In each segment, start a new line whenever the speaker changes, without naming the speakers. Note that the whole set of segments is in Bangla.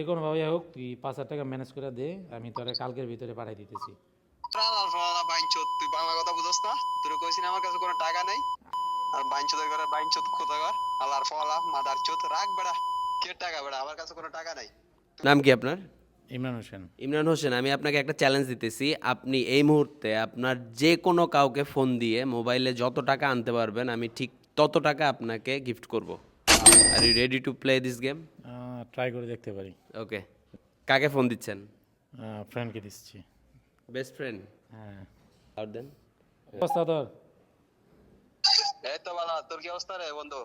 যে কোনো ভাবে হোক তুই পাঁচ হাজার টাকা ম্যানেজ করে দে আমি তোরে কালকের ভিতরে পাঠাই দিতেছি।
তুই বাংলা কথা বুঝছ না? তোর কইছিস আমার কাছে কোনো টাকা নাই। আর বাইঞ্চোদের ঘরে বাইঞ্চোদ খোদাগর আল্লাহর ফলা মাদার চোদ রাখ বেড়া। কে টাকা বেড়া? আমার কাছে কোনো টাকা নাই।
নাম কি আপনার?
ইমরান হোসেন।
ইমরান হোসেন আমি আপনাকে একটা চ্যালেঞ্জ দিতেছি। আপনি এই মুহূর্তে আপনার যে কোনো কাউকে ফোন দিয়ে মোবাইলে যত টাকা আনতে পারবেন আমি ঠিক তত টাকা আপনাকে গিফট করব। Are you ready to play this game
try করে দেখতে পারি।
ওকে কাকে ফোন দিচ্ছেন?
ফ্রেন্ডকে দিচ্ছি।
বেস্ট ফ্রেন্ড
হ্যাঁ।
আর দেন।
অবস্থা তোর?
এই তো বালা তোর কি অবস্থা রে বন্ধু?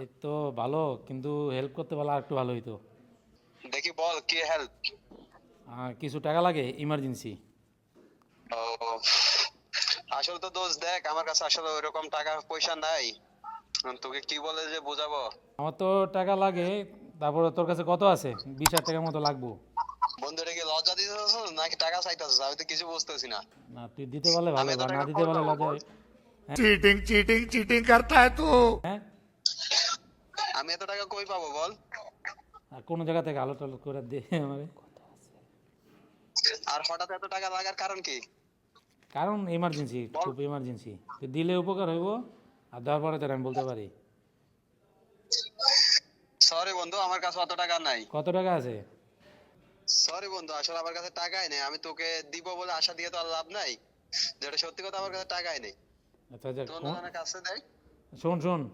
এই তো ভালো কিন্তু হেল্প করতে পারলে আর একটু ভালো হইতো।
দেখি বল কি হেল্প
কিছু টাকা লাগে? ইমার্জেন্সি
ও আসলে তো দোষ দেখ আমার কাছে আসলে ওইরকম টাকা পয়সা নাই। তোকে কি বলে যে বোঝাবো?
আমার তো টাকা লাগে তারপরে তোর কাছে কত আছে? বিশ হাজার টাকার মতো লাগবো।
লজ্জা নাকি টাকা কিছু না।
তুই দিতে পারলে
হ্যাঁ?
হ্যাঁ?
আমি এত টাকা কই পাবো বল?
আর জায়গা থেকে আলো করে দে
আর হঠাৎ এত টাকা লাগার কারণ কি?
কারণ ইমার্জেন্সি খুব ইমার্জেন্সি দিলে উপকার হইব আর দেওয়ার পরে আমি বলতে পারি।
বন্ধু আমার কাছে অত টাকা নাই।
কত টাকা আছে?
সরি বন্ধু আসলে আমার কাছে টাকাই নেই। আমি তোকে দিব বলে আশা দিয়ে তো আর লাভ নাই। যেটা সত্যি কথা আমার কাছে টাকাই নেই।
আচ্ছা শোন-
কাছে দেয়?
শোন শোন।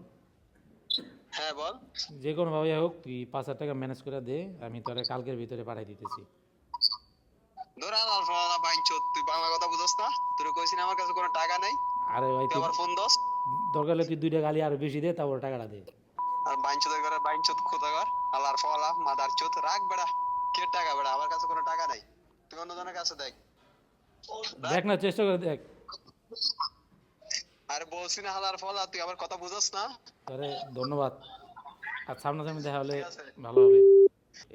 হ্যাঁ বল।
যে কোনো ভাবে হোক তুই পাঁচ হাজার টাকা ম্যানেজ করে দে আমি তোরে কালকের ভিতরে পাঠাই দিতেছি।
ধর আর ফলা বাইঞ্চোদ তুই বাংলা কথা বুঝছ না? তোর কইছিস আমার কাছে কোনো টাকা নাই।
আরে ভাই
তুই আবার ফোন দস।
দরকার হলে তুই দুইটা গালি আরও বেশি দে তারপর টাকাটা দে।
আর ঘরে খোদাগর আল্লাহর ফলা মাদার চোদ। রাখ বেড়া কে টাকা বেড়া? আমার কাছে কোনো টাকা নাই। তুই অন্যজনের কাছে দেখ।
দেখ না চেষ্টা করে দেখ।
আরে বলছি না হালার ফলা তুই আমার কথা বুঝছ না?
তোরে ধন্যবাদ। আর সামনাসামনি দেখা হলে
আছে।
ভালো হবে।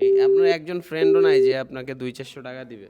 এই আপনার একজন ফ্রেন্ডও নাই যে আপনাকে দুই চারশো টাকা দিবে।